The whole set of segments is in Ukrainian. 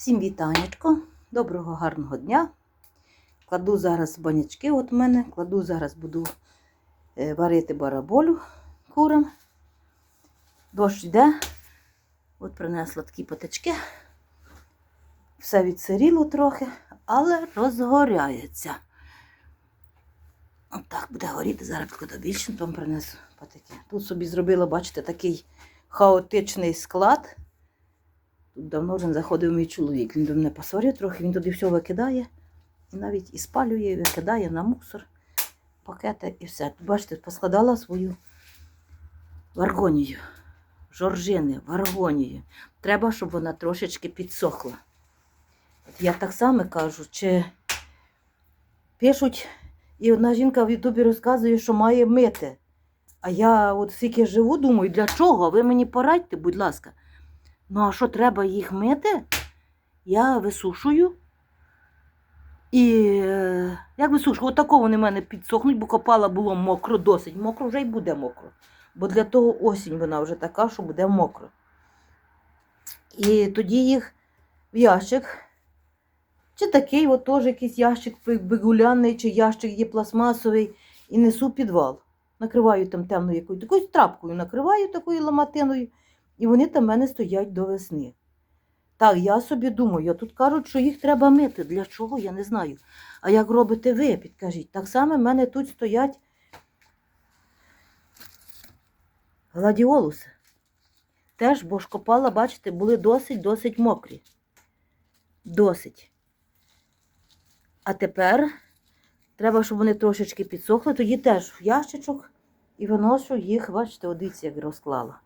Всім вітанечко, доброго гарного дня. Кладу зараз банячки от мене, кладу зараз буду е, варити бараболю курам. Дощ йде. От принесла такі патички. Все відсиріло трохи, але розгоряється. Отак буде горіти. Зараз підкладу більше, там принесу патики. Тут собі зробила, бачите, такий хаотичний склад. Давно вже заходив мій чоловік. Він до мене посорив трохи, він туди все викидає. І навіть і спалює, і викидає на мусор, пакети і все. Бачите, поскладала свою варгонію. Жоржини, варгонію. Треба, щоб вона трошечки підсохла. Я так само кажу, чи пишуть, і одна жінка в Ютубі розказує, що має мити. А я от скільки живу, думаю, для чого? Ви мені порадьте, будь ласка. Ну, а що треба їх мити? Я висушую. І е, як висушую? Отако вони в мене підсохнуть, бо копала було мокро, досить мокро, вже й буде мокро. Бо для того осінь вона вже така, що буде мокро. І тоді їх в ящик. Чи такий, от теж якийсь ящик бегуляний, чи ящик є пластмасовий, і несу підвал. Накриваю там темною якоюсь такою трапкою, накриваю такою ламатиною. І вони там мене стоять до весни. Так, я собі думаю, тут кажуть, що їх треба мити. Для чого, я не знаю. А як робите ви, підкажіть. Так само в мене тут стоять гладіолуси. Теж, бо ж копала, бачите, були досить-досить мокрі. Досить. А тепер треба, щоб вони трошечки підсохли, тоді теж в ящичок і виношу їх, бачите, дивіться, як розклала.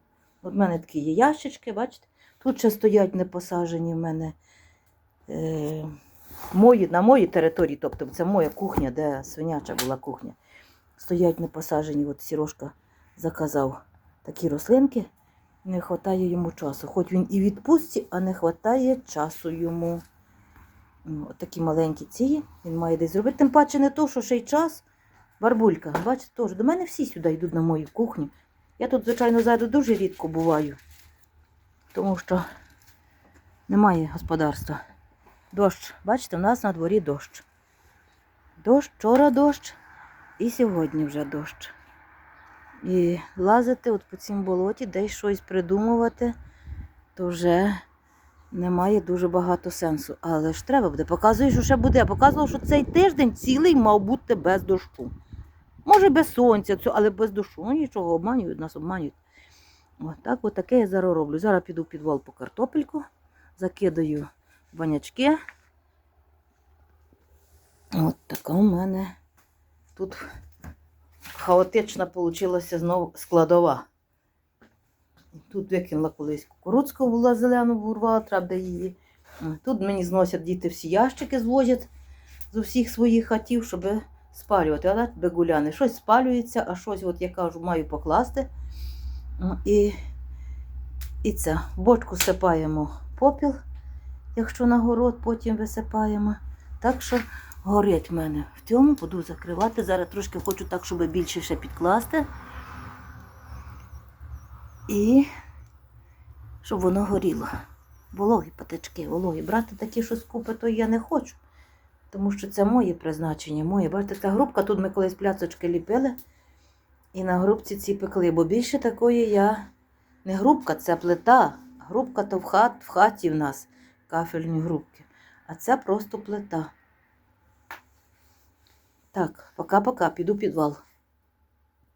В мене такі є ящички, бачите? Тут ще стоять непосажені в мене е, мої, на моїй території, тобто це моя кухня, де свиняча була кухня. Стоять непосажені, от Сірошка заказав такі рослинки. Не вистачає йому часу. Хоч він і відпустці, а не вистачає часу йому. Ну, От такі маленькі ці, він має десь зробити. Тим паче не то, що ще й час. Барбулька, бачите, теж. До мене всі сюди йдуть на мою кухню. Я тут, звичайно, зайду дуже рідко буваю, тому що немає господарства. Дощ, бачите, у нас на дворі дощ. Дощ, вчора дощ і сьогодні вже дощ. І лазити от по цім болоті, десь щось придумувати, то вже немає дуже багато сенсу. Але ж треба буде. Показую, що ще буде. Показував, що цей тиждень цілий мав бути без дощу. Може, без сонця, але без душу. Ну нічого, обманюють, нас обманюють. От так, от таке я зараз роблю. Зараз піду в підвал по картопельку, закидаю банячки. От така у мене тут хаотична вийшла знову складова. Тут викинула колись кукурудзку була зелену, урвала, треба її. Тут мені зносять діти всі ящики, звозять з усіх своїх хатів, щоб спалювати. Але бегуляни. Щось спалюється, а щось, от я кажу, маю покласти. І, і це. В бочку сипаємо попіл, якщо на город, потім висипаємо. Так що горить в мене. В цьому буду закривати. Зараз трошки хочу так, щоб більше ще підкласти. І щоб воно горіло. Вологі патички, вологі. Брати такі, що з купи, то я не хочу. Тому що це моє призначення, моє. Бачите, ця грубка, тут ми колись пляцочки ліпили. І на грубці ці пекли, бо більше такої я не грубка, це плита. Грубка то в, хат, в хаті в нас кафельні грубки. А це просто плита. Так, пока-пока, піду в підвал.